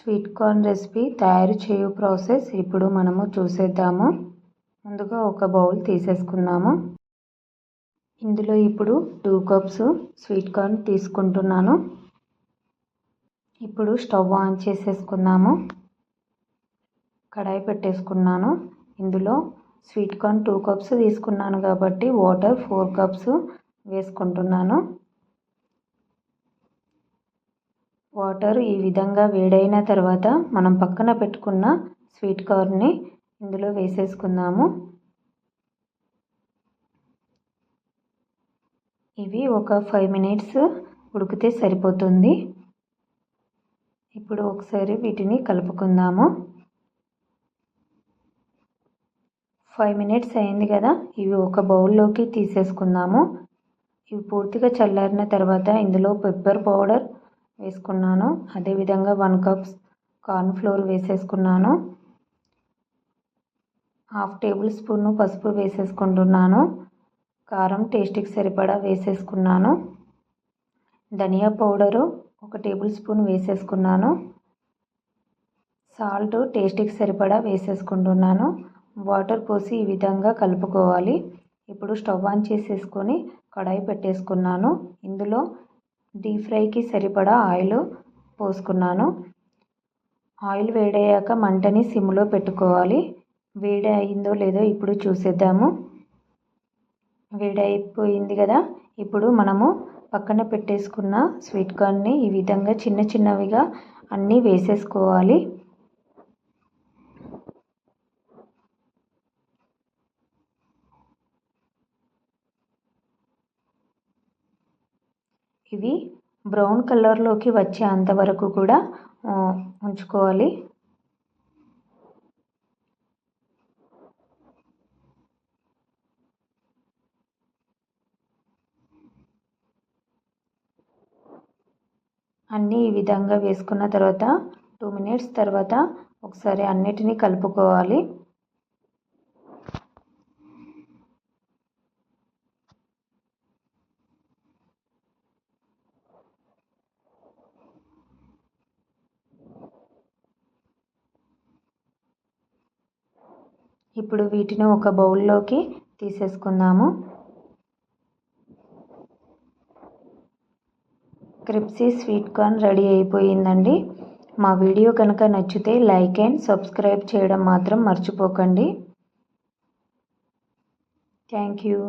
Sweet corn recipe తయారు చేయు process ఇప్పుడు మనము చూసేద్దాము. ముందుగా ఒక బౌల్ తీసేసుకున్నాము ఇందులో ఇప్పుడు టూ కప్స్ స్వీట్ కార్న్ తీసుకుంటున్నాను. ఇప్పుడు స్టవ్ ఆన్ చేసేసుకున్నాము కడాయి పెట్టేసుకున్నాను. ఇందులో స్వీట్ కార్న్ టూ కప్స్ తీసుకున్నాను కాబట్టి వాటర్ ఫోర్ కప్స్ వేసుకుంటున్నాను. వాటర్ ఈ విధంగా వేడైన తర్వాత మనం పక్కన పెట్టుకున్న స్వీట్ కార్న్ని ఇందులో వేసేసుకుందాము. ఇవి ఒక ఫైవ్ మినిట్స్ ఉడికితే సరిపోతుంది. ఇప్పుడు ఒకసారి వీటిని కలుపుకుందాము. ఫైవ్ మినిట్స్ అయింది కదా ఇవి ఒక బౌల్లోకి తీసేసుకుందాము. ఇవి పూర్తిగా చల్లారిన తర్వాత ఇందులో పెప్పర్ పౌడర్ వేసుకున్నాను. అదేవిధంగా వన్ కప్ కార్న్ ఫ్లోర్ వేసేసుకున్నాను. హాఫ్ టేబుల్ స్పూన్ పసుపు వేసేసుకుంటున్నాను. కారం టేస్ట్కి సరిపడా వేసేసుకున్నాను. ధనియా పౌడరు ఒక టేబుల్ స్పూన్ వేసేసుకున్నాను. సాల్ట్ టేస్ట్కి సరిపడా వేసేసుకుంటున్నాను. వాటర్ పోసి ఈ విధంగా కలుపుకోవాలి. ఇప్పుడు స్టవ్ ఆన్ చేసేసుకొని కడాయి పెట్టేసుకున్నాను. ఇందులో డీప్ ఫ్రైకి సరిపడా ఆయిల్ పోసుకున్నాను. ఆయిల్ వేడయ్యాక మంటని సిమ్లో పెట్టుకోవాలి. వేడి అయిందో లేదో ఇప్పుడు చూసేద్దాము. వేడి అయిపోయింది కదా ఇప్పుడు మనము పక్కన పెట్టేసుకున్న స్వీట్ కార్న్ని ఈ విధంగా చిన్న చిన్నవిగా అన్నీ వేసేసుకోవాలి. ఇవి బ్రౌన్ కలర్లోకి వచ్చే అంతవరకు కూడా ఉంచుకోవాలి. అన్నీ ఈ విధంగా వేసుకున్న తర్వాత టూ మినిట్స్ తర్వాత ఒకసారి అన్నిటినీ కలుపుకోవాలి. ఇప్పుడు వీటిని ఒక బౌల్లోకి తీసేసుకుందాము. క్రిప్సీ స్వీట్ కార్న్ రెడీ అయిపోయిందండి. మా వీడియో కనుక నచ్చితే లైక్ అండ్ సబ్స్క్రైబ్ చేయడం మాత్రం మర్చిపోకండి. Thank you.